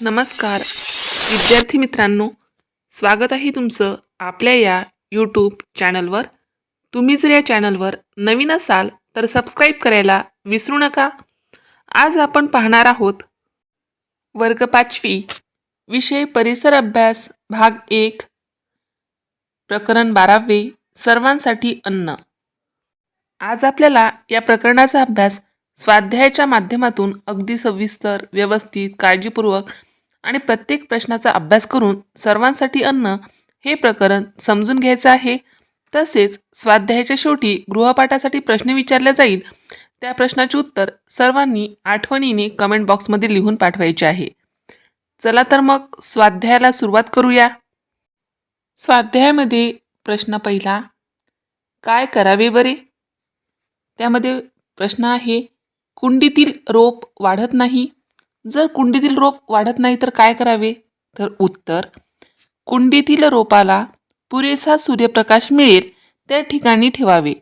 नमस्कार. विद्यार्थी मित्रांनो स्वागत आहे तुमचं आपल्या या यूट्यूब चॅनलवर तुम्ही जर या चॅनलवर नवीन असाल तर सबस्क्राईब करायला विसरू नका. आज आपण पाहणार आहोत वर्ग पाचवी विषय परिसर अभ्यास भाग एक प्रकरण बारावे सर्वांसाठी अन्न. आज आपल्याला या प्रकरणाचा अभ्यास स्वाध्यायाच्या माध्यमातून अगदी सविस्तर व्यवस्थित काळजीपूर्वक आणि प्रत्येक प्रश्नाचा अभ्यास करून सर्वांसाठी अन्न हे प्रकरण समजून घ्यायचं आहे. तसेच स्वाध्यायाच्या शेवटी गृहपाठासाठी प्रश्न विचारला जाईल. त्या प्रश्नाचे उत्तर सर्वांनी आठवणीने कमेंट बॉक्समध्ये लिहून पाठवायचे आहे. चला तर मग स्वाध्यायाला सुरुवात करूया. स्वाध्यायामध्ये प्रश्न पहिला काय करावे बरे? त्यामध्ये प्रश्न आहे कुंडीतील रोप वाढत नाही जर कुंडीतील रोप वाढत नाही तर काय करावे? तर उत्तर कुंडीतील रोपाला पुरेसा सूर्यप्रकाश मिळेल त्या ठिकाणी ठेवावे.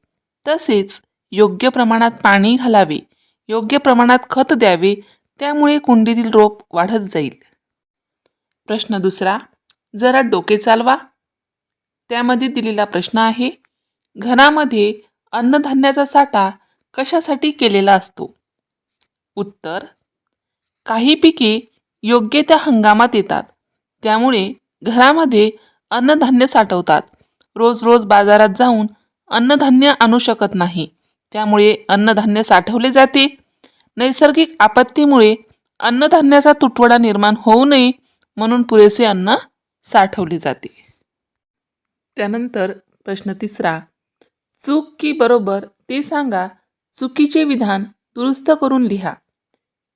तसेच योग्य प्रमाणात पाणी घालावे योग्य प्रमाणात खत द्यावे त्यामुळे कुंडीतील रोप वाढत जाईल. प्रश्न दुसरा जरा डोके चालवा. त्यामध्ये दिलेला प्रश्न आहे घरामध्ये अन्नधान्याचा साठा कशासाठी केलेला असतो? उत्तर काही पिके योग्य त्या हंगामात येतात. त्यामुळे घरामध्ये अन्नधान्य साठवतात. रोज रोज बाजारात जाऊन अन्नधान्य आणू शकत नाही. त्यामुळे अन्नधान्य साठवले जाते. नैसर्गिक आपत्तीमुळे अन्नधान्याचा तुटवडा निर्माण होऊ नये म्हणून पुरेसे अन्न साठवले जाते. त्यानंतर प्रश्न तिसरा. चूक की बरोबर ते सांगा. चुकीचे विधान दुरुस्त करून लिहा.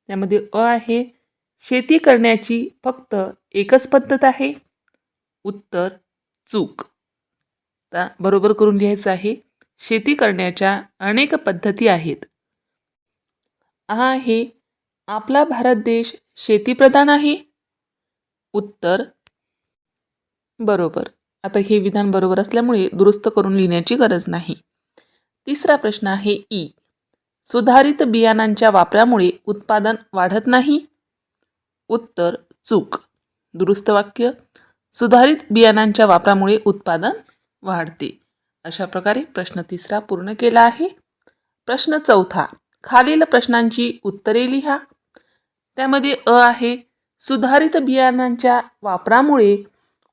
त्यामध्ये अ आहे शेती करण्याची फक्त एकच पद्धत आहे. उत्तर चूक. आता बरोबर करून लिहायचं आहे. शेती करण्याच्या अनेक पद्धती आहेत. आ आहे आपला भारत देश शेतीप्रधान आहे. उत्तर बरोबर. आता हे विधान बरोबर असल्यामुळे दुरुस्त करून लिहिण्याची गरज नाही. तिसरा प्रश्न आहे ई. सुधारित बियाणांच्या वापरामुळे उत्पादन वाढत नाही? उत्तर चूक. दुरुस्त वाक्य सुधारित बियाणांच्या वापरामुळे उत्पादन वाढते. अशा प्रकारे प्रश्न तिसरा पूर्ण केला आहे. प्रश्न चौथा खालील प्रश्नांची उत्तरे लिहा. त्यामध्ये अ आहे सुधारित बियाणांच्या वापरामुळे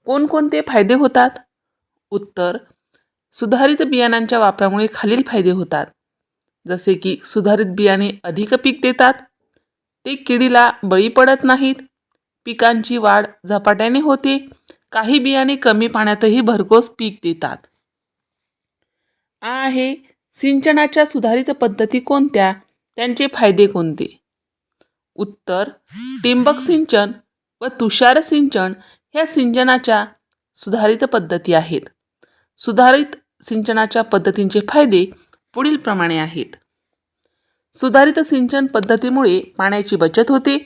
कोणकोणते फायदे होतात? उत्तर सुधारित बियाणांच्या वापरामुळे खालील फायदे होतात. जसे की सुधारित बियाणे अधिक पीक देतात ते किडीला बळी पडत नाहीत पिकांची वाढ झपाट्याने होते काही बियाणे कमी पाण्यातही भरघोस पीक देतात. आ आहे सिंचनाच्या सुधारित पद्धती कोणत्या? त्यांचे फायदे कोणते? उत्तर टिंबक सिंचन व तुषार सिंचन ह्या सिंचनाच्या सुधारित पद्धती आहेत. सुधारित सिंचनाच्या पद्धतींचे फायदे पुढीलप्रमाणे आहेत. सुधारित सिंचन पद्धतीमुळे पाण्याची बचत होते.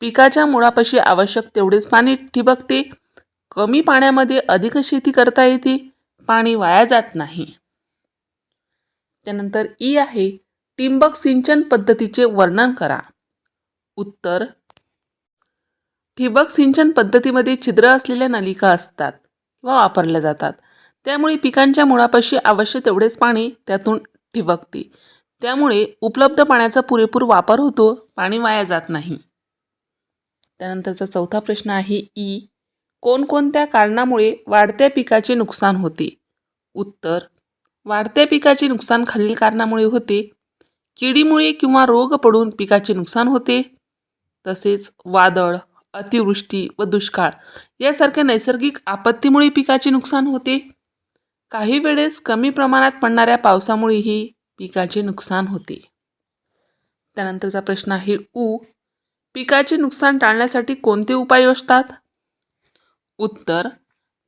पिकाच्या मुळापाशी आवश्यक तेवढेच पाणी ठिबकते. कमी पाण्यामध्ये अधिक शेती करता येते. पाणी वाया जात नाही. त्यानंतर ई आहे टिंबक सिंचन पद्धतीचे वर्णन करा. उत्तर ठिबक सिंचन पद्धतीमध्ये छिद्र असलेल्या नलिका असतात किंवा वापरल्या जातात. त्यामुळे पिकांच्या मुळापाशी आवश्यक तेवढेच पाणी त्यातून ठिबकते त्यामुळे उपलब्ध पाण्याचा पुरेपूर वापर होतो पाणी वाया जात नाही. त्यानंतरचा चौथा प्रश्न आहे ई. कोणकोणत्या कारणामुळे वाढत्या पिकाचे नुकसान होते? उत्तर. वाढत्या पिकाचे नुकसान खालील कारणामुळे होते. किडीमुळे किंवा रोग पडून पिकाचे नुकसान होते. तसेच वादळ अतिवृष्टी व दुष्काळ यासारख्या नैसर्गिक आपत्तीमुळे पिकाचे नुकसान होते. काही वेळेस कमी प्रमाणात पडणाऱ्या पावसामुळेही पिकाचे नुकसान होते. त्यानंतरचा प्रश्न आहे उ. पिकाचे नुकसान टाळण्यासाठी कोणते उपाय योजतात? उत्तर.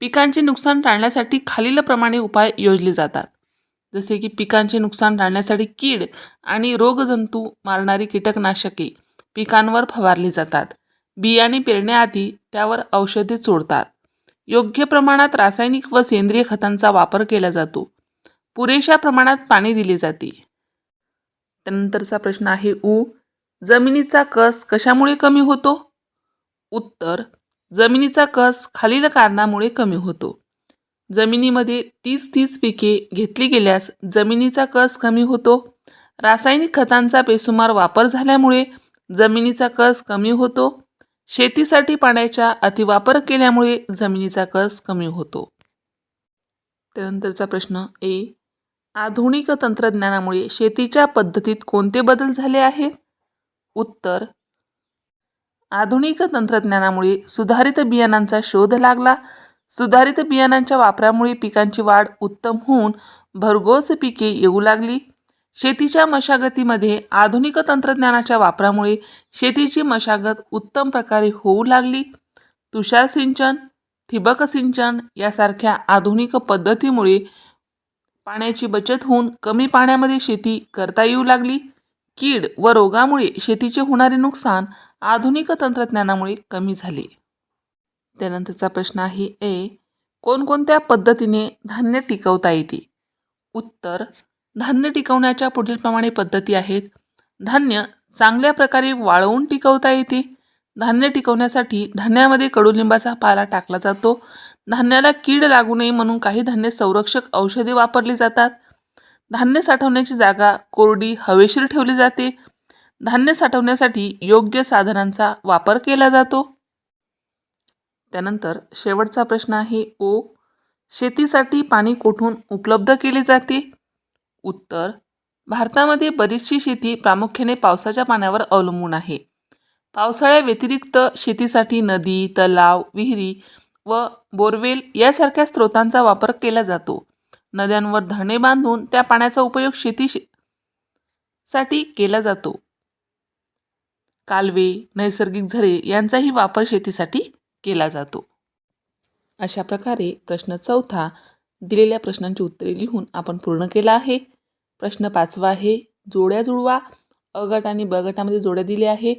पिकांचे नुकसान टाळण्यासाठी खालीलप्रमाणे उपाय योजले जातात. जसे की पिकांचे नुकसान टाळण्यासाठी कीड आणि रोगजंतू मारणारी कीटकनाशके पिकांवर फवारली जातात. बियाणे पेरण्याआधी त्यावर औषधे चोडतात योग्य प्रमाणात रासायनिक व सेंद्रिय खतांचा वापर केला जातो. पुरेशा प्रमाणात पाणी दिले जाते. त्यानंतरचा प्रश्न आहे ऊ जमिनीचा कस कशामुळे कमी होतो? उत्तर. जमिनीचा कस खालील कारणामुळे कमी होतो. जमिनीमध्ये तीस तीस पिके घेतली गेल्यास जमिनीचा कस कमी होतो? रासायनिक खतांचा बेसुमार वापर झाल्यामुळे जमिनीचा कस कमी होतो? शेतीसाठी पाण्याचा अतिवापर केल्यामुळे जमिनीचा कस कमी होतो? त्यानंतरचा प्रश्न ए. आधुनिक तंत्रज्ञानामुळे शेतीच्या पद्धतीत कोणते बदल झाले आहेत? उत्तर. आधुनिक तंत्रज्ञानामुळे सुधारित बियाणांचा शोध लागला. सुधारित बियाणांच्या वापरामुळे पिकांची वाढ उत्तम होऊन भरघोस पिके येऊ लागली. शेतीच्या मशागतीमध्ये आधुनिक तंत्रज्ञानाच्या वापरामुळे शेतीची मशागत उत्तम प्रकारे होऊ लागली. तुषार सिंचन ठिबक सिंचन यासारख्या आधुनिक पद्धतीमुळे पाण्याची बचत होऊन कमी पाण्यामध्ये शेती करता येऊ लागली. कीड व रोगामुळे शेतीचे होणारे नुकसान आधुनिक तंत्रज्ञानामुळे कमी झाले. त्यानंतरचा प्रश्न आहे ए कोणकोणत्या पद्धतीने धान्य टिकवता येते? उत्तर धान्य टिकवण्याच्या पुढीलप्रमाणे पद्धती आहेत. धान्य चांगल्या प्रकारे वाळवून टिकवता येते. धान्य टिकवण्यासाठी धान्यामध्ये कडुलिंबाचा पाला टाकला जातो. धान्याला कीड लागू नये म्हणून काही धान्य संरक्षक औषधे वापरली जातात. धान्य साठवण्याची जागा कोरडी हवेशीर ठेवली जाते. धान्य साठवण्यासाठी योग्य साधनांचा वापर केला जातो. त्यानंतर शेवटचा प्रश्न आहे ओ. शेतीसाठी पाणी कोठून उपलब्ध केले जाते? उत्तर भारतामध्ये बरीचशी शेती प्रामुख्याने पावसाच्या पाण्यावर अवलंबून आहे. पावसाळ्या व्यतिरिक्त शेतीसाठी नदी तलाव विहिरी व बोरवेल यासारख्या स्रोतांचा वापर केला जातो. नद्यांवर धरणे बांधून त्या पाण्याचा उपयोग शेती शे- साठी केला जातो. कालवे नैसर्गिक झरे यांचाही वापर शेतीसाठी केला जातो. अशा प्रकारे प्रश्न चौथा दिलेल्या प्रश्नांची उत्तरे लिहून आपण पूर्ण केला आहे. प्रश्न पाचवा आहे. जोड्या जुळवा. अ गट आणि ब गटामध्ये जोड्या दिल्या आहे.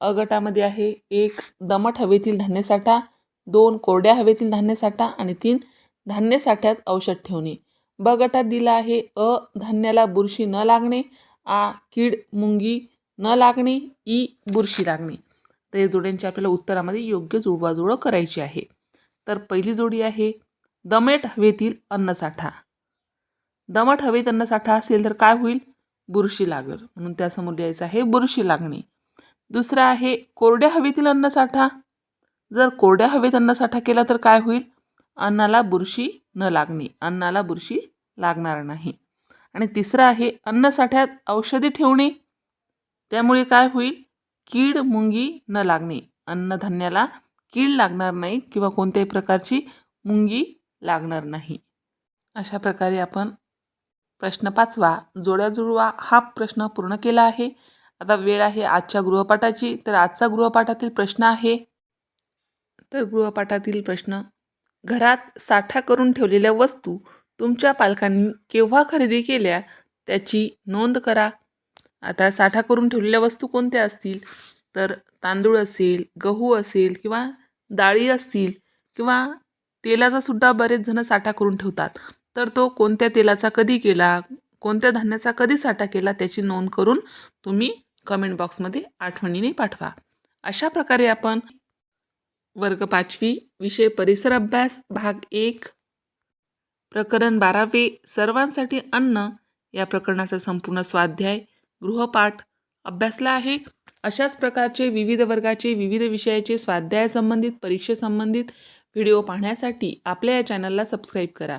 अ गटामध्ये आहे एक दमट हवेतील धान्यसाठा दोन कोरड्या हवेतील धान्यसाठा आणि तीन धान्यसाठ्यात औषध ठेवणे. ब गटात दिला आहे अ धान्याला बुरशी न लागणे आ कीड मुंगी न लागणे ई बुरशी लागणे. तर या जोड्यांची आपल्याला उत्तरामध्ये योग्य जुळवाजुळव करायची आहे. तर पहिली जोडी आहे दमट हवेतील अन्नसाठा दमट हवेत अन्नसाठा असेल तर काय होईल? बुरशी लागेल. म्हणून त्यासमोर द्यायचं आहे बुरशी लागणे. दुसरं आहे कोरड्या हवेतील अन्नसाठा जर कोरड्या हवेत अन्नसाठा केला तर काय होईल? अन्नाला बुरशी न लागणे. अन्नाला बुरशी लागणार नाही. आणि तिसरं आहे अन्नसाठ्यात औषधी ठेवणे. त्यामुळे काय होईल? कीड मुंगी न लागणे. अन्नधान्याला कीड लागणार नाही किंवा कोणत्याही प्रकारची मुंगी लागणार नाही. अशा प्रकारे आपण प्रश्न पाचवा. जोड्या जुळवा हा प्रश्न पूर्ण केला आहे. आता वेळ आहे आजच्या गृहपाठाची. तर आजचा गृहपाठातील प्रश्न आहे. तर गृहपाठातील प्रश्न घरात साठा करून ठेवलेल्या वस्तू तुमच्या पालकांनी केव्हा खरेदी केल्या त्याची नोंद करा. आता साठा करून ठेवलेल्या वस्तू कोणत्या असतील? तर तांदूळ असेल गहू असेल किंवा डाळी असतील किंवा तेलाचा सुद्धा बरेच जण साठा करून ठेवतात. तर तो कोणत्या तेलाचा कधी केला कोणत्या धान्याचा कधी साठा केला त्याची नोंद करून तुम्ही कमेंट बॉक्समध्ये आठवणीने पाठवा. अशा प्रकारे आपण वर्ग पाचवी विषय परिसर अभ्यास भाग एक प्रकरण बारावे सर्वांसाठी अन्न या प्रकरणाचा संपूर्ण स्वाध्याय गृहपाठ अभ्यासला आहे. अशाच प्रकारचे विविध वर्गाचे विविध विषयाचे स्वाध्याय संबंधित परीक्षेसंबंधित व्हिडिओ पाहण्यासाठी आपल्या या चॅनलला सबस्क्राईब करा.